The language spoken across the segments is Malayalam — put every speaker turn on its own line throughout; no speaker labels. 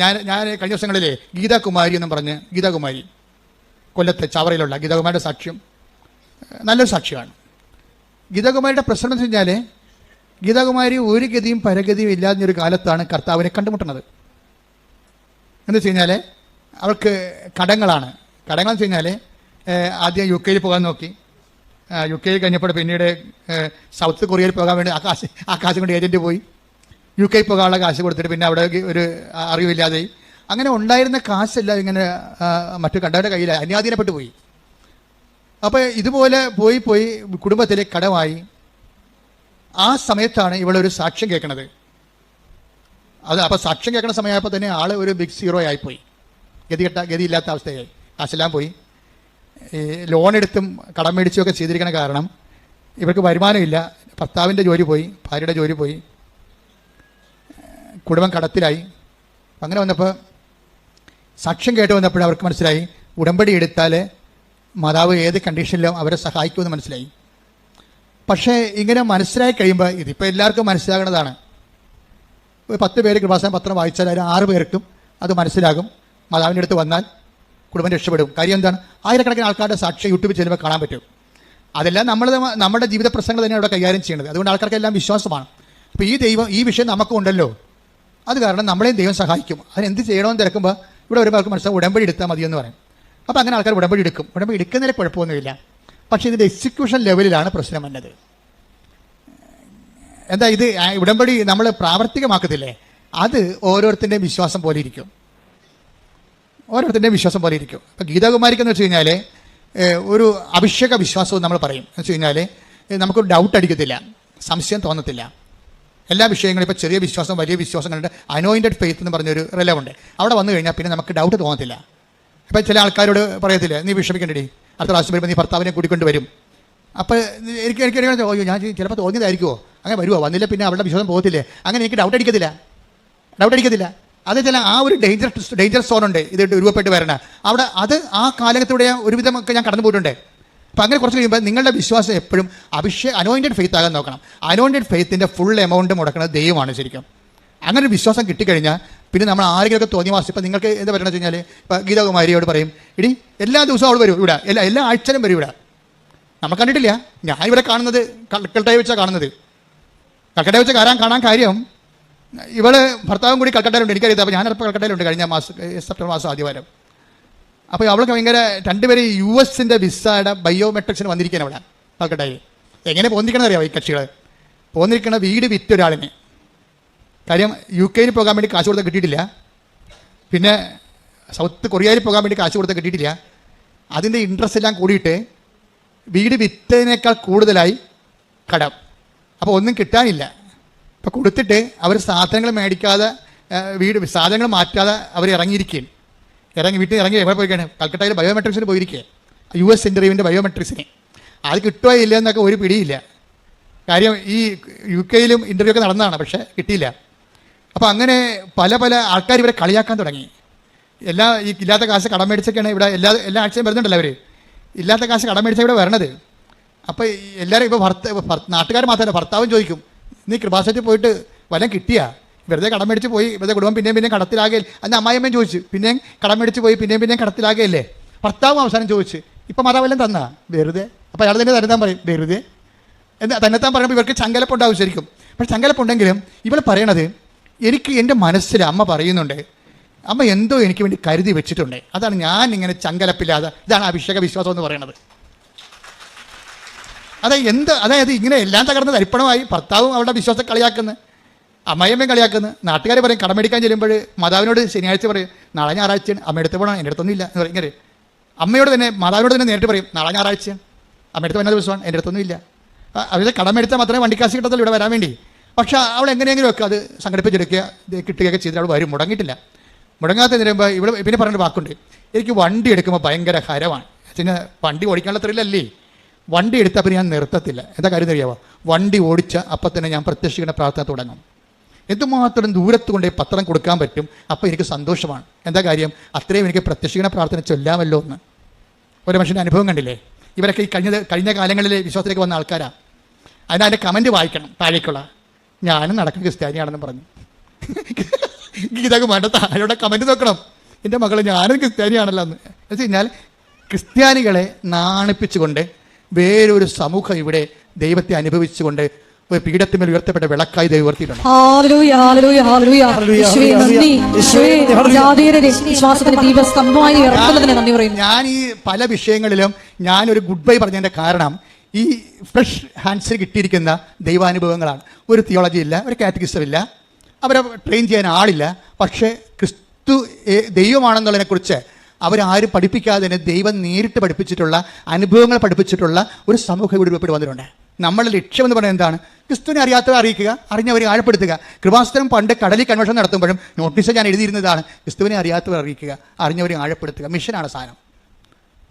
ഞാൻ ഞാൻ കഴിഞ്ഞ ദിവസങ്ങളിലെ ഗീതാകുമാരി എന്നും പറഞ്ഞ് ഗീതാകുമാരി കൊല്ലത്തെ ചവറയിലുള്ള ഗീതാകുമാരിയുടെ സാക്ഷ്യം നല്ലൊരു സാക്ഷ്യമാണ് ഗീതാകുമാരിയുടെ പ്രശ്നം എന്ന് വെച്ച് കഴിഞ്ഞാൽ ഗീതാകുമാരി ഒരു ഗതിയും പരഗതിയും ഇല്ലാതിനൊരു കാലത്താണ് കർത്താവിനെ കണ്ടുമുട്ടുന്നത്. എന്ന് വെച്ച് കഴിഞ്ഞാൽ അവൾക്ക് കടങ്ങളാണ്. കടങ്ങൾ എന്ന് വെച്ച് കഴിഞ്ഞാൽ ആദ്യം യു കെയിൽ പോകാൻ നോക്കി. യു കെയിൽ കഴിഞ്ഞപ്പോൾ പിന്നീട് സൗത്ത് കൊറിയയിൽ പോകാൻ വേണ്ടി ആകാശം ആകാശം കൊണ്ട് ഏജന്റ് പോയി. യു കെ പോകാനുള്ള കാശ് കൊടുത്തിട്ട് പിന്നെ അവിടെ ഒരു അറിവില്ലാതെ. അങ്ങനെ ഉണ്ടായിരുന്ന കാശെല്ലാം ഇങ്ങനെ മറ്റു കണ്ടവരുടെ കയ്യിൽ അന്യാധീനപ്പെട്ടു പോയി. അപ്പോൾ ഇതുപോലെ പോയി പോയി കുടുംബത്തിലെ കടമായി. ആ സമയത്താണ് ഇവളൊരു സാക്ഷ്യം കേൾക്കണത്. അത് അപ്പോൾ സാക്ഷ്യം കേൾക്കുന്ന സമയമായപ്പോൾ തന്നെ ആൾ ഒരു ബിഗ് സീറോ ആയിപ്പോയി ഗതികെട്ട ഗതിയില്ലാത്ത അവസ്ഥയായി. കാശെല്ലാം പോയി. ഈ ലോൺ എടുത്തും കടം മേടിച്ചുമൊക്കെ ചെയ്തിരിക്കണ കാരണം ഇവർക്ക് വരുമാനമില്ല. ഭർത്താവിന്റെ ജോലി പോയി ഭാര്യയുടെ ജോലി പോയി. കുടുംബം കടത്തിലായി. അങ്ങനെ വന്നപ്പോൾ സാക്ഷ്യം കേട്ട് വന്നപ്പോൾ അവർക്ക് മനസ്സിലായി ഉടമ്പടി എടുത്താൽ മാതാവ് ഏത് കണ്ടീഷനിലും അവരെ സഹായിക്കുമെന്ന് മനസ്സിലായി. പക്ഷേ ഇങ്ങനെ മനസ്സിലായി കഴിയുമ്പോൾ ഇതിപ്പോൾ എല്ലാവർക്കും മനസ്സിലാകുന്നതാണ്. ഒരു പത്ത് പേര് കൃപാസന പത്രം വായിച്ചാൽ അതിൽ ആറ് പേർക്കും അത് മനസ്സിലാകും. മാതാവിന്റെ അടുത്ത് വന്നാൽ കുടുംബം രക്ഷപ്പെടും. കാര്യം എന്താണ്? ആയിരക്കണക്കിന് ആൾക്കാരുടെ സാക്ഷ്യം യൂട്യൂബിൽ ചെല്ലുമ്പോൾ കാണാൻ പറ്റും. അതെല്ലാം നമ്മൾ നമ്മുടെ ജീവിത പ്രശ്നങ്ങൾ തന്നെ അവിടെ കൈകാര്യം ചെയ്യുന്നത്. അതുകൊണ്ട് ആൾക്കാർക്കെല്ലാം വിശ്വാസമാണ്. അപ്പോൾ ഈ ദൈവം ഈ വിഷയം നമുക്കും ഉണ്ടല്ലോ അത് കാരണം നമ്മളെയും ദൈവം സഹായിക്കും. അതിന് എന്ത് ചെയ്യണമെന്ന് തിരക്കുമ്പോൾ ഇവിടെ ഒരുപാട് മനസ്സിലാവും ഉടമ്പടി എടുത്താൽ മതിയെന്ന് പറയും. അപ്പോൾ അങ്ങനെ ആൾക്കാർ ഉടമ്പടി എടുക്കും. ഉടമ്പടി എടുക്കുന്നതിൽ കുഴപ്പമൊന്നുമില്ല. പക്ഷേ ഇതിന്റെ എക്സിക്യൂഷൻ ലെവലിലാണ് പ്രശ്നം വന്നത്. എന്താ ഇത്? ഉടമ്പടി നമ്മൾ പ്രാവർത്തികമാക്കത്തില്ലേ? അത് ഓരോരുത്തരുടെയും വിശ്വാസം പോലെ ഇരിക്കും. ഓരോരുത്തരുടെയും വിശ്വാസം പോലെ ഇരിക്കും. ഇപ്പം ഗീതാകുമാരിക്ക് എന്ന് വെച്ച് കഴിഞ്ഞാൽ ഒരു അഭിഷേക വിശ്വാസവും നമ്മൾ പറയും. എന്ന് വെച്ച് കഴിഞ്ഞാൽ നമുക്കൊരു ഡൗട്ട് അടിക്കത്തില്ല. സംശയം തോന്നത്തില്ല. എല്ലാ വിഷയങ്ങളും ഇപ്പോൾ ചെറിയ വിശ്വാസം വലിയ വിശ്വാസം വിശ്വാസങ്ങളുണ്ട് അനോയിന്റഡ് ഫെയ്ത്ത് എന്ന് പറഞ്ഞൊരു റിലവുണ്ട് അവിടെ വന്നു കഴിഞ്ഞാൽ പിന്നെ നമുക്ക് ഡൗട്ട് തോന്നത്തില്ല. ഇപ്പം ചില ആൾക്കാരോട് പറയത്തില്ല നീ വിഷമിക്കണ്ടടി അടുത്ത പ്രാവശ്യം വരുമ്പോൾ നീ ഭർത്താവിനെ കൂടിക്കൊണ്ട് വരും. അപ്പോൾ എനിക്ക് എനിക്ക് അയ്യോ ഞാൻ ചിലപ്പോൾ തോന്നിയതായിരിക്കുമോ അങ്ങനെ വരുമോ വന്നില്ല പിന്നെ അവളുടെ വിശ്വാസം പോകത്തില്ലേ? അങ്ങനെ എനിക്ക് ഡൗട്ട് അടിക്കത്തില്ല. ഡൗട്ട് അടിക്കത്തില്ല. അത് ചില ആ ഒരു ഡേഞ്ചർ ഡേഞ്ചർ സോൺ ഉണ്ട് ഇത് രൂപപ്പെട്ട് വരണ. അവിടെ അത് ആ കാലഘട്ടത്തിലൂടെ ഒരുവിധമൊക്കെ ഞാൻ കടന്നു പോയിട്ടുണ്ട് അപ്പം അങ്ങനെ കുറച്ച് കഴിയുമ്പോൾ നിങ്ങളുടെ വിശ്വാസം എപ്പോഴും അഭിഷേ അനോയിന്റഡ് ഫെയ്ത്ത് ആകാൻ നോക്കണം. അനോയിന്റഡ് ഫെയ്ത്തിന്റെ ഫുൾ എമൗണ്ട് മുടക്കുന്നത് ദൈവമാണ് ശരിക്കും. അങ്ങനെ ഒരു വിശ്വാസം കിട്ടിക്കഴിഞ്ഞാൽ പിന്നെ നമ്മൾ ആരെങ്കിലുമൊക്കെ തോന്നിയ മാസം ഇപ്പം നിങ്ങൾക്ക് എന്താ പറയുന്നത് വെച്ച് കഴിഞ്ഞാൽ ഇപ്പം ഗീതാകുമാരിയോട് പറയും ഇടി എല്ലാ ദിവസവും അവൾ വരും ഇവിടെ. എല്ലാ എല്ലാ ആഴ്ചയിലും വരും ഇവിടെ. നമ്മൾ കണ്ടിട്ടില്ല. ഞാൻ ഇവിടെ കാണുന്നത് കൽക്കട്ടയെ വെച്ചാണ് കാണുന്നത്. കൽക്കട്ടയെ വെച്ച് കാണാൻ കാണാൻ കാര്യം ഇവൾ ഭർത്താവും കൂടി കൽക്കട്ടയിലുണ്ട്. എനിക്കറിയാം അപ്പോൾ ഞാനിപ്പോൾ കൽക്കട്ടയിലുണ്ട് കഴിഞ്ഞ മാസം സെപ്റ്റംബർ മാസം ആദ്യവാരം. അപ്പോൾ അവൾക്ക് ഭയങ്കര രണ്ടുപേരും യു എസിന്റെ വിസയുടെ ബയോമെട്രിക്സിന് വന്നിരിക്കുകയാണ് അവിടെ കൽക്കട്ടയിൽ. എങ്ങനെ പോന്നിരിക്കണമെന്ന് അറിയാമോ ഈ കക്ഷികൾ പോന്നിരിക്കണ വീട് വിറ്റ ഒരാളിന്. കാര്യം യു കെയിൽ പോകാൻ വേണ്ടി കാശ് കൊടുത്താൽ കിട്ടിയിട്ടില്ല. പിന്നെ സൗത്ത് കൊറിയയിൽ പോകാൻ വേണ്ടി കാശ് കൊടുത്താൽ കിട്ടിയിട്ടില്ല. അതിന്റെ ഇൻട്രസ്റ്റ് എല്ലാം കൂടിയിട്ട് വീട് വിറ്റതിനേക്കാൾ കൂടുതലായി കടം. അപ്പോൾ ഒന്നും കിട്ടാനില്ല. അപ്പോൾ കൊടുത്തിട്ട് അവർ സാധനങ്ങൾ മേടിക്കാതെ വീട് സാധനങ്ങൾ മാറ്റാതെ അവർ ഇറങ്ങിയിരിക്കുകയാണ്. ഇറങ്ങി വീട്ടിൽ ഇറങ്ങി എവിടെ പോയിക്കാണ് കൽക്കട്ടയിൽ ബയോമെട്രിക്സിന് പോയിരിക്കുക യു എസ് ഇന്റർവ്യൂവിന്റെ ബയോമെട്രിക്സിന് അത് കിട്ടുമോ ഇല്ല എന്നൊക്കെ ഒരു പിടിയില്ല. കാര്യം ഈ യു കെയിലും ഇന്റർവ്യൂ ഒക്കെ നടന്നതാണ് പക്ഷേ കിട്ടിയില്ല. അപ്പോൾ അങ്ങനെ പല പല ആൾക്കാർ ഇവരെ കളിയാക്കാൻ തുടങ്ങി. എല്ലാ ഈ ഇല്ലാത്ത കാശ് കടം മേടിച്ചൊക്കെയാണ് ഇവിടെ എല്ലാ എല്ലാ ആഴ്ചയും വരുന്നുണ്ടല്ലോ അവർ ഇല്ലാത്ത കാശ് കടം മേടിച്ചാൽ ഇവിടെ വരണത്. അപ്പോൾ എല്ലാവരും ഇപ്പോൾ ഭർത്ത നാട്ടുകാർ മാത്രമല്ല ഭർത്താവും ചോദിക്കും നീ കൃപാസത്തിൽ പോയിട്ട് വല്ലതും കിട്ടിയാ? വെറുതെ കടം മേടിച്ച് പോയി വെറുതെ കുടുംബം പിന്നെയും പിന്നെയും കടത്തിലാകെ അന്ന് അമ്മായിയമ്മയും ചോദിച്ചു പിന്നെയും കടം മേടിച്ച് പോയി പിന്നെയും പിന്നെയും കടത്തിലാകെയല്ലേ? ഭർത്താവും അവസാനം ചോദിച്ചു ഇപ്പം മാതാവെല്ലാം തന്ന? വെറുതെ. അപ്പോൾ അയാൾ തന്നെ തരുത്താൻ പറയും വെറുതെ. എന്ന് താൻ പറയുമ്പോൾ ഇവർക്ക് ചങ്കലപ്പുണ്ടാവും ശരിക്കും. പക്ഷെ ചങ്കലപ്പുണ്ടെങ്കിലും ഇവൾ പറയണത് എനിക്ക് എന്റെ മനസ്സിൽ അമ്മ പറയുന്നുണ്ട്. അമ്മ എന്തോ എനിക്ക് വേണ്ടി കരുതി വെച്ചിട്ടുണ്ട്. അതാണ് ഞാൻ ഇങ്ങനെ ചങ്കലപ്പില്ലാതെ ഇതാണ് അഭിഷേക വിശ്വാസം എന്ന് പറയുന്നത് അതായത് എന്ത് അതായത് ഇങ്ങനെ എല്ലാം തകർന്ന് തരിപ്പണമായി ഭർത്താവും അവളുടെ വിശ്വാസം കളിയാക്കുന്നത്. അമ്മയമ്മയും കളിയാക്കുന്നത് നാട്ടുകാർ പറയും കടമെടുക്കാൻ ചെല്ലുമ്പോൾ മാതാവിനോട് ശനിയാഴ്ച പറയും നാളെ ഞായറാഴ്ചയാണ് അമ്മ എടുത്ത് പോകണം എന്റെ അടുത്തൊന്നും ഇല്ല എന്ന് പറയും. ഇങ്ങനെ അമ്മയോട് തന്നെ മാതാവിനോട് തന്നെ നേരിട്ട് പറയും നാളെ ഞായറാഴ്ചയാണ് അമ്മ എടുത്ത് വരുന്ന ദിവസമാണ്. എന്റെ അടുത്തൊന്നും ഇല്ല അവരുടെ കടമെടുത്താൽ മാത്രമേ വണ്ടിക്കാശ് കിട്ടത്തുള്ളൂ ഇവിടെ വരാൻ വേണ്ടി. പക്ഷേ അവൾ എങ്ങനെയെങ്കിലും ഒക്കെ അത് സംഘടിപ്പിച്ചെടുക്കുക കിട്ടുകയൊക്കെ ചെയ്തിട്ട് അവൾ വരും. മുടങ്ങിയിട്ടില്ല. മുടങ്ങാത്ത വരുമ്പോൾ ഇവിടെ പിന്നെ പറഞ്ഞൊരു വാക്കുണ്ട്. എനിക്ക് വണ്ടി എടുക്കുമ്പോൾ ഭയങ്കര ഹരമാണ്. പിന്നെ വണ്ടി ഓടിക്കാനുള്ള ത്രില്ലല്ലേ? വണ്ടി എടുത്താൽ പിന്നെ ഞാൻ നിർത്തത്തില്ല. എന്താ കാര്യം അറിയാവോ? വണ്ടി ഓടിച്ച അപ്പം തന്നെ ഞാൻ പ്രത്യക്ഷിക്കുന്ന പ്രാർത്ഥന തുടങ്ങും. എന്തുമാത്രം ദൂരത്ത് കൊണ്ടേ പത്രം കൊടുക്കാൻ പറ്റും? അപ്പോൾ എനിക്ക് സന്തോഷമാണ്. എന്താ കാര്യം? അത്രയും എനിക്ക് പ്രത്യക്ഷീണ പ്രാർത്ഥന ചൊല്ലാമല്ലോ എന്ന്. ഒരു മനുഷ്യന്റെ അനുഭവം കണ്ടില്ലേ? ഇവരൊക്കെ ഈ കഴിഞ്ഞ കഴിഞ്ഞ കാലങ്ങളിൽ വിശ്വാസത്തിലേക്ക് വന്ന ആൾക്കാരാ. അതിന് അതിന്റെ കമന്റ് വായിക്കണം താഴേക്കുള്ള. ഞാനും നടക്കുന്ന ക്രിസ്ത്യാനിയാണെന്ന് പറഞ്ഞു. ഗീതകുമാരുടെ താഴെയുടെ കമന്റ് നോക്കണം. എന്റെ മകൾ ഞാനും ക്രിസ്ത്യാനിയാണല്ലോ എന്ന്. വെച്ച് കഴിഞ്ഞാൽ ക്രിസ്ത്യാനികളെ നാണിപ്പിച്ചുകൊണ്ട് വേറൊരു സമൂഹം ഇവിടെ ദൈവത്തെ അനുഭവിച്ചുകൊണ്ട് പീഠത്തിന്മേൽ ഉയർത്തപ്പെട്ട വിളക്കായി ദൈവം ഉയർത്തിയിട്ടുണ്ട്. ഞാൻ ഈ പല വിഷയങ്ങളിലും ഞാൻ ഒരു ഗുഡ് ബൈ പറഞ്ഞതിന്റെ കാരണം ഈ ഫ്രഷ് ഹാൻഡ്സിൽ കിട്ടിയിരിക്കുന്ന ദൈവാനുഭവങ്ങളാണ്. ഒരു തിയോളജി ഇല്ല ഒരു കാറ്റഗിസം ഇല്ല. അവരെ ട്രെയിൻ ചെയ്യാൻ ആളില്ല. പക്ഷേ ക്രിസ്തു ദൈവമാണെന്നുള്ളതിനെ ദൈവമാണെന്നുള്ളതിനെക്കുറിച്ച് അവരാരും പഠിപ്പിക്കാതെ തന്നെ ദൈവം നേരിട്ട് പഠിപ്പിച്ചിട്ടുള്ള അനുഭവങ്ങൾ പഠിപ്പിച്ചിട്ടുള്ള ഒരു സമൂഹം ഇവിടെ രൂപപ്പെട്ട് വന്നിട്ടുണ്ട്. നമ്മളുടെ ലക്ഷ്യം എന്ന് പറയുന്നത് എന്താണ്? ക്രിസ്തുവിനെ അറിയാത്തവരെ അറിയിക്കുക അറിഞ്ഞവരെ ആഴപ്പെടുത്തുക. കൃപാസ്തരം പണ്ട് കടലിൽ കൺവെൻഷൻ നടത്തുമ്പോഴും നോട്ടീസ് ഞാൻ എഴുതിയിരുന്നതാണ്. ക്രിസ്തുവിനെ അറിയാത്തവർ അറിയിക്കുക അറിഞ്ഞവരെ ആഴപ്പെടുത്തുക. മിഷനാണ് സാധനം.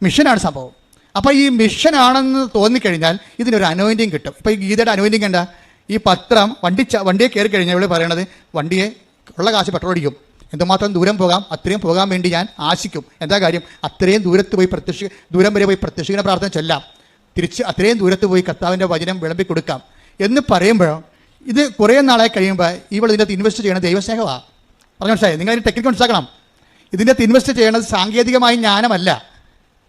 മിഷനാണ് സംഭവം. അപ്പോൾ ഈ മിഷനാണെന്ന് തോന്നിക്കഴിഞ്ഞാൽ ഇതിനൊരു അനോയിന്റിങ് കിട്ടും. ഇപ്പോൾ ഈ ഗീതയുടെ അനോയിന്റിങ് എന്താ? ഈ പത്രം വണ്ടി വണ്ടിയെ കയറി കഴിഞ്ഞാൽ ഇവിടെ പറയണത് വണ്ടിയെ ഉള്ള കാശ് പെട്രോൾ അടിക്കും. എന്തുമാത്രം ദൂരം പോകാം അത്രയും പോകാൻ വേണ്ടി ഞാൻ ആശിക്കും. എന്താ കാര്യം? അത്രയും ദൂരത്ത് പോയി പ്രത്യക്ഷ ദൂരം വരെ പോയി പ്രത്യക്ഷിക്കുന്ന പ്രാർത്ഥന ചെല്ലാം. തിരിച്ച് അത്രയും ദൂരത്ത് പോയി കർത്താവിന്റെ വചനം വിളമ്പി കൊടുക്കാം എന്ന് പറയുമ്പോഴോ ഇത് കുറേ നാളായി കഴിയുമ്പോൾ ഇവൾ ഇതിനകത്ത് ഇൻവെസ്റ്റ് ചെയ്യണത് ദൈവസ്നേഹമാണ് പറഞ്ഞു മനസ്സിലായി? നിങ്ങൾ അതിന് ടെക്നിക്ക് മനസ്സിലാക്കണം ഇതിന്റെ ഇൻവെസ്റ്റ് ചെയ്യണത് സാങ്കേതികമായി ജ്ഞാനമല്ല.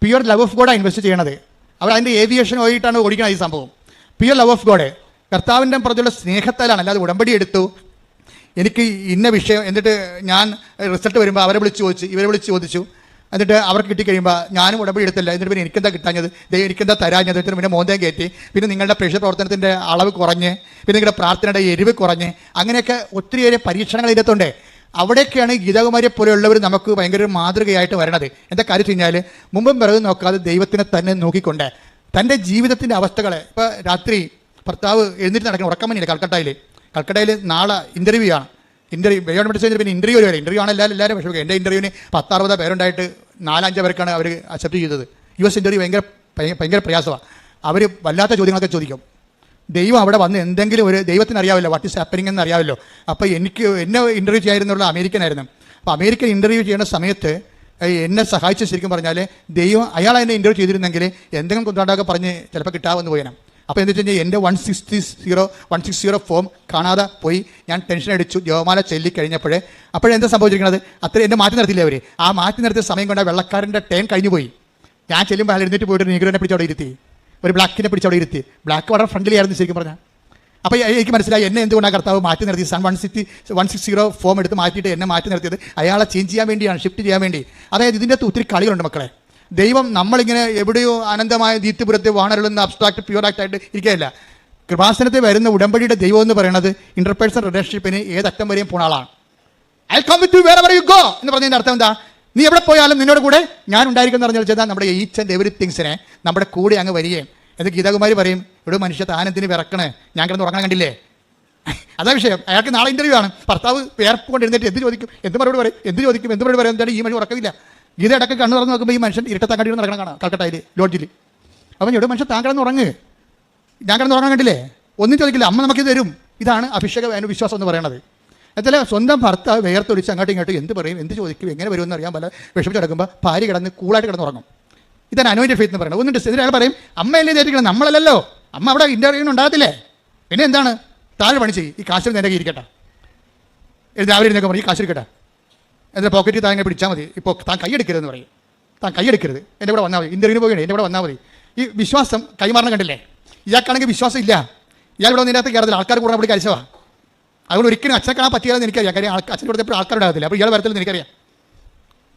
പ്യുവർ ലവ് ഓഫ് ഗോഡാണ് ഇൻവെസ്റ്റ് ചെയ്യണത് അവർ അതിന്റെ ഏവിയേഷൻ പോയിട്ടാണ് ഓടിക്കുന്നത് ഈ സംഭവം. പ്യുവർ ലവ് ഓഫ് ഗോഡ് കർത്താവിന്റെ പ്രതിയുള്ള സ്നേഹത്താലാണ്. അല്ലാതെ ഉടമ്പടി എടുത്തു. എനിക്ക് ഇന്ന വിഷയം എന്നിട്ട് ഞാൻ റിസൾട്ട് വരുമ്പോൾ അവരെ വിളിച്ച് ചോദിച്ചു ഇവരെ വിളിച്ച് ചോദിച്ചു. എന്നിട്ട് അവർക്ക് കിട്ടിക്കഴിയുമ്പോൾ ഞാനും ഉടമ്പടി എടുത്തില്ല. എന്നിട്ട് പിന്നെ എനിക്കെന്താ കിട്ടാഞ്ഞത്? ദൈവം എനിക്കെന്താ തരാഞ്ഞത്? എന്നിട്ട് പിന്നെ മോന്തം കയറ്റി പിന്നെ നിങ്ങളുടെ പ്രേക്ഷക പ്രവർത്തനത്തിന്റെ അളവ് കുറഞ്ഞ് പിന്നെ നിങ്ങളുടെ പ്രാർത്ഥനയുടെ എരിവ് കുറഞ്ഞ് അങ്ങനെയൊക്കെ ഒത്തിരിയേറെ പരീക്ഷണങ്ങൾ ഇതിനകത്തുണ്ട്. അവിടെയൊക്കെയാണ് ഗീതാകുമാരിയെ പോലെയുള്ളവർ നമുക്ക് ഭയങ്കര മാതൃകയായിട്ട് വരണത്. എന്താ കാര്യം കഴിഞ്ഞാൽ മുമ്പും പിറകും നോക്കാതെ ദൈവത്തിനെ തന്നെ നോക്കിക്കൊണ്ട് തന്റെ ജീവിതത്തിന്റെ അവസ്ഥകളെ ഇപ്പോൾ രാത്രി ഭർത്താവ് എഴുന്നേറ്റ് നടക്കണം ഉറക്കമണിയില്ല കൽക്കട്ടയിൽ കൽക്കട്ടയിൽ നാളെ ഇന്റർവ്യൂ ആണ്. വേണം പഠിച്ചു കഴിഞ്ഞാൽ പിന്നെ ഇന്റർവ്യൂ വരെ ഇന്റർവ്യൂ ആണ് എല്ലാവരും എല്ലാവരും പക്ഷേ എന്റെ ഇന്റർവ്യൂവിന് പത്താറുപത് പേരുണ്ടായിട്ട് നാലഞ്ച് പേർക്കാണ് അവർ അക്സെപ്റ്റ് ചെയ്തത്. യു എസ് ഇന്റർവ്യൂ ഭയങ്കര ഭയ- ഭയങ്കര പ്രയാസമാണ് അവർ വല്ലാത്ത ചോദ്യങ്ങളൊക്കെ ചോദിക്കും. ദൈവം അവിടെ വന്ന് എന്തെങ്കിലും ഒരു ദൈവത്തിന് അറിയാമല്ലോ വാട്ട് ഇസ് ഹാപ്പനിങ് എന്ന് അറിയാമല്ലോ. അപ്പോൾ എനിക്ക് എന്നെ ഇന്റർവ്യൂ ചെയ്യായിരുന്നുള്ള അമേരിക്കനായിരുന്നു. അപ്പോൾ അമേരിക്കൻ ഇന്റർവ്യൂ ചെയ്യുന്ന സമയത്ത് എന്നെ സഹായിച്ച ശരിക്കും പറഞ്ഞാൽ ദൈവം അയാൾ എന്നെ ഇന്റർവ്യൂ ചെയ്തിരുന്നെങ്കിൽ എന്തെങ്കിലും കൊണ്ടാടൊക്കെ പറഞ്ഞ് ചിലപ്പോൾ കിട്ടാമെന്ന് പോയേനെ. അപ്പോൾ എന്താ വെച്ച് കഴിഞ്ഞാൽ എന്റെ one sixty zero one six zero form കാണാതെ പോയി. ഞാൻ ടെൻഷൻ അടിച്ചു. ജോമാല ചെല്ലി കഴിഞ്ഞപ്പോഴേ അപ്പോഴെന്താ സംഭവിച്ചിരിക്കുന്നത് അത്ര എന്നെ മാറ്റി നിർത്തിയില്ല അവർ ആ മാറ്റി നിർത്തിയ സമയം കൊണ്ട് ആ വെള്ളക്കാരന്റെ ടേൺ കഴിഞ്ഞു പോയി. ഞാൻ ചെല്ലുമ്പോൾ അയാൾ എഴുന്നേറ്റ് പോയിട്ട് നീഗ്രോനെ പിടിച്ച് അവിടെ ഇരുത്തി. ഒരു ബ്ലാക്കിനെ പിടിച്ച് അവിടെ ഇരുത്തി. ബ്ലാക്ക് വളരെ ഫ്രണ്ട്ലിയായിരുന്നു ശരിക്കും പറഞ്ഞാൽ അപ്പോൾ എനിക്ക് മനസ്സിലായി എന്നെ എന്തുകൊണ്ടാണ് കർത്താവ് മാറ്റി നിർത്തി? Sun one sixty one six zero form എടുത്ത് മാറ്റിയിട്ട് എന്നെ മാറ്റി നിർത്തിയത്. അയാളെ ചേഞ്ച് ചെയ്യാൻ വേണ്ടിയാണ് ഷിഫ്റ്റ് ചെയ്യാൻ വേണ്ടി. അതായത് ഇതിന്റെ അകത്ത് ഒത്തിരി കളികളുണ്ട് മക്കളെ. ദൈവം നമ്മളിങ്ങനെ എവിടെയോ അനന്തമായ ദീപ്തിപുരത്തെ വാണരുളുന്ന അബ്സ്ട്രാക്ട് പ്യൂർ ആക്ട് ആയിട്ട് ഇരിക്കുകയല്ല. കൃപാസനത്തെ വരുന്ന ഉടമ്പടിയുടെ ദൈവം എന്ന് പറയുന്നത് ഇന്റർപേഴ്സണൽ റിലേഷൻഷിപ്പിന് ഏതറ്റം വരെയും പോണ ആളാണ്. ഐ കം വിത്ത് യു വേറെ യു ഗോ എന്ന് പറഞ്ഞതിന്റെ അർത്ഥം എന്താ? നീ എവിടെ പോയാലും നിന്നോട് കൂടെ ഞാൻ ഉണ്ടായിരിക്കും എന്ന് പറഞ്ഞാൽ ചെയ്താൽ നമ്മുടെ ഈച്ച് ആൻഡ് എവറി തിങ്സിനെ നമ്മുടെ കൂടെ അങ്ങ് വരികയും. എന്ന് ഗീതാകുമാരി പറയും ഇവിടെ മനുഷ്യ താനെന്തിന് വിറക്കണേ. ഞാൻ കിടന്ന് ഉറങ്ങാൻ കണ്ടില്ലേ? അതാ വിഷയം. അയാൾക്ക് നാളെ ഇന്റർവ്യൂ ആണ്. ഭർത്താവ് വേർപ്പ് കൊണ്ട് എഴുന്നേറ്റ് എന്ത് ചോദിക്കും? എന്ത് മറുപടി പറയും? എന്ത് ചോദിക്കും? എന്ത് മറുപടി പറയും? എന്താണ് ഈ മനുഷ്യൻ ഉറക്കമില്ല. ഗീത ഇടയ്ക്ക് കണ്ണു തുറന്ന് നോക്കുമ്പോൾ ഈ മനുഷ്യൻ ഇരട്ടത്തങ്ങാടി നടക്കണം കാണാം കൽക്കട്ടയിൽ ലോഡ്ജിൽ അപ്പം ഇവിടെ മനുഷ്യൻ താൻ കിടന്ന് ഉറങ്ങ്. ഞാൻ കിടന്ന് ഉറങ്ങാൻ കണ്ടില്ലേ? ഒന്നും ചോദിക്കില്ല. അമ്മ നമുക്ക് തരും. ഇതാണ് അഭിഷേക അനുവിശ്വാസം വിശ്വാസം എന്ന് പറയുന്നത് എന്നുവെച്ചാൽ സ്വന്തം ഭർത്താവ് വേർത്തൊലിച്ച് അങ്ങോട്ടും ഇങ്ങോട്ടും എന്ത് പറയും എന്ത് ചോദിക്കും എങ്ങനെ വരുമെന്ന് അറിയാൻ പല വിഷമിച്ച് കിടക്കുമ്പോൾ ഭാര്യ കിടന്ന് കൂളായിട്ട് കിടന്ന് ഉറങ്ങും. ഇതാണ് അനുവിന്റെ ഫെയ്ത്ത് എന്ന് പറയുന്നത് ഒന്നും ഡിസ് അയാൾ പറയും അമ്മയല്ലേ ചെയ്തിരിക്കണം നമ്മളല്ലല്ലോ. അമ്മ അവിടെ ഇന്റർവ്യൂവിന് ഉണ്ടാകത്തില്ലേ? പിന്നെ എന്താണ്? താഴെ പണി ചെയ്യും. ഈ കാശിൽ നേരെ ഇരിക്കട്ടെ. രാവിലെ ഇരുന്നൊക്കെ പറയും ഈ കാശ് എന്നിട്ട് പോക്കറ്റിൽ താൻ ഇങ്ങനെ പിടിച്ചാൽ മതി. ഇപ്പോൾ താൻ കൈയെടുക്കരുതെന്ന് പറയും. താൻ കൈയെടുക്കരുത്. എന്റെ ഇവിടെ വന്നാൽ മതി. ഇന്റർവ്യൂവിന് പോകണേ എന്റെ ഇവിടെ വന്നാൽ മതി. ഈ വിശ്വാസം കൈമാറണം കണ്ടില്ലേ? ഇയാൾക്കാണെങ്കിൽ വിശ്വാസം ഇല്ല. ഇയാൾ ഇവിടെ ഇതിനകത്ത് കയറത്തില്ല ആൾക്കാർ കൂടെ അവിടെ കഴിച്ചവാ അതുകൊണ്ട് ഒരിക്കലും അച്ഛനെ കാണാൻ പറ്റിയാലെന്ന് എനിക്കറിയാം. കാര്യം അച്ഛൻ കൊടുത്തപ്പോൾ ആൾക്കാരുണ്ടാകത്തില്ല അപ്പോൾ ഇയാൾ വരത്തില്ലെന്ന് എനിക്കറിയാം.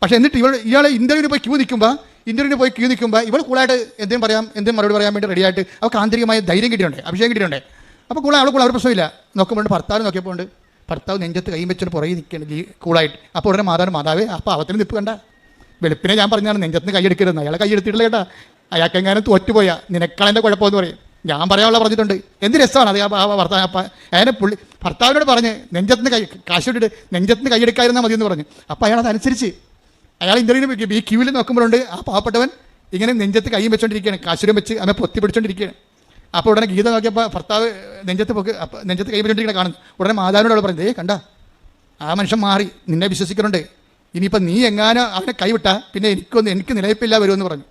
പക്ഷേ എന്നിട്ട് ഇവൾ ഇയാൾ ഇന്റർവ്യൂവിന് പോയി ക്യൂ നിൽക്കുമ്പോൾ ഇന്റർവ്യൂവിന് പോയി ക്യൂ നിൽക്കുമ്പോൾ ഇവൾ കൂളായിട്ട് എന്തെങ്കിലും പറയാം എന്തെങ്കിലും മറുപടി പറയാൻ വേണ്ടി റെഡിയായിട്ട് അവൾക്ക് ആന്തരികമായ ധൈര്യം കിട്ടിയിട്ടുണ്ട് അഭിഷേകം കിട്ടിയിട്ടുണ്ട്. അപ്പോൾ കൂടുതൽ അവൾ കൂടുതൽ ഒരു പ്രശ്നമില്ല. നോക്കുമ്പോൾ ഭർത്താവ് നോക്കിയപ്പോൾ ഭർത്താവ് നെഞ്ചത്ത് കൈ വെച്ചിട്ട് പുറകെ നിൽക്കുകയാണ് കൂളായിട്ട്. അപ്പോൾ ഉടനെ മാതാവ് മാതാവേ ആ പാവത്തിന് നിപ്പ് കണ്ട. വെളുപ്പിനെ ഞാൻ പറഞ്ഞാണ് നെഞ്ചത്ത് കൈയെടുക്കരുതെന്ന് അയാളെ കൈയെടുത്തിട്ടില്ല കേട്ടാ. അയാൾക്കെങ്ങാനും തോറ്റുപോയാ നിനക്കളെന്റെ കുഴപ്പമെന്ന് പറയും. ഞാൻ പറയാനുള്ള പറഞ്ഞിട്ടുണ്ട്. എന്ത് രസമാണ് അത് ആ ഭർത്താവ് അപ്പം അതിനെ പുള്ളി ഭർത്താവിനോട് പറഞ്ഞ് നെഞ്ചത്തിന് കൈ കാശ് ഇട്ടിട്ട് നെഞ്ചത്തിന് കൈയെടുക്കാതിരുന്നാൽ മതി എന്ന് പറഞ്ഞു. അപ്പോൾ അയാൾ അതനുസരിച്ച് അയാൾ ഇന്റർവ്യൂ ബി ക്യൂവിൽ നോക്കുമ്പോഴുണ്ട് ആ പാവപ്പെട്ടവൻ ഇങ്ങനെ നെഞ്ചത്ത് കൈയും വെച്ചോണ്ടിരിക്കുകയാണ്. കാശുരം വെച്ച് അവനെ പൊത്തി പിടിച്ചോണ്ടിരിക്കുകയാണ്. അപ്പോൾ ഉടനെ ഗീത നോക്കിയപ്പോൾ ഭർത്താവ് നെഞ്ചത്ത് പോക്ക് നെഞ്ചത്ത് കൈ കാണും. ഉടനെ മാതാവിനോട് അവിടെ പറഞ്ഞു ഏ കണ്ട ആ മനുഷ്യൻ മാറി നിന്നെ വിശ്വസിക്കുന്നുണ്ട്. ഇനിയിപ്പോൾ നീ എങ്ങാനോ അവനെ കൈവിട്ടാ പിന്നെ എനിക്കൊന്ന് എനിക്ക് നിലയിപ്പില്ല വരുമെന്ന് പറഞ്ഞു.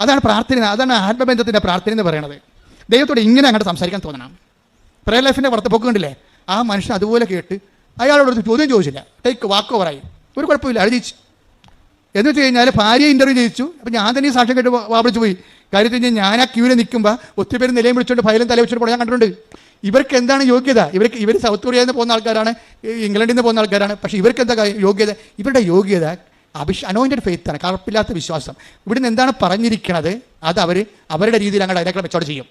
അതാണ് പ്രാർത്ഥന അതാണ് ആത്മബന്ധത്തിന്റെ പ്രാർത്ഥന എന്ന് പറയണത്. ദൈവത്തോട് ഇങ്ങനെ അങ്ങോട്ട് സംസാരിക്കാൻ തോന്നണം. പ്രേ ലൈഫിന്റെ പോക്ക് കണ്ടില്ലേ? ആ മനുഷ്യൻ അതുപോലെ കേട്ട് അയാളോട് ചോദ്യം ചോദിച്ചില്ല. ടേക്ക് വാക്ക് പറയും. ഒരു കുഴപ്പമില്ല അഴിച്ചു എന്ന് വെച്ച് കഴിഞ്ഞാൽ ഭാര്യ ഇന്റർവ്യൂ ചെയ്യിച്ചു. അപ്പം ഞാൻ തന്നെ സാക്ഷ്യം കേട്ട് വാപിച്ചു പോയി. കാര്യം വെച്ച് കഴിഞ്ഞാൽ ഞാൻ ആ ക്യൂവിൽ നിൽക്കുമ്പോൾ ഒത്തിരി പേര് നിലയും വിളിച്ചുകൊണ്ട് ഫയലും തല വെച്ചിട്ട് ഞാൻ കണ്ടിട്ടുണ്ട്. ഇവർക്ക് എന്താണ് യോഗ്യത? ഇവർക്ക് ഇവർ സൗത്ത് കൊറിയയിൽ നിന്ന് പോകുന്ന ആൾക്കാരാണ് ഇംഗ്ലണ്ടിൽ നിന്ന് പോകുന്ന ആൾക്കാരാണ്. പക്ഷേ ഇവർക്ക് എന്താ? യോഗ്യത? ഇവരുടെ യോഗ്യത അഭിഷ് അനോയിന്റഡ് ഫെയ്ത്താണ് കറപ്പില്ലാത്ത വിശ്വാസം. ഇവിടുന്ന് എന്താണ് പറഞ്ഞിരിക്കുന്നത് അത് അവർ അവരുടെ രീതിയിൽ അങ്ങോട്ട് അതിനേക്കാൾ മെച്ചോടെ ചെയ്യും.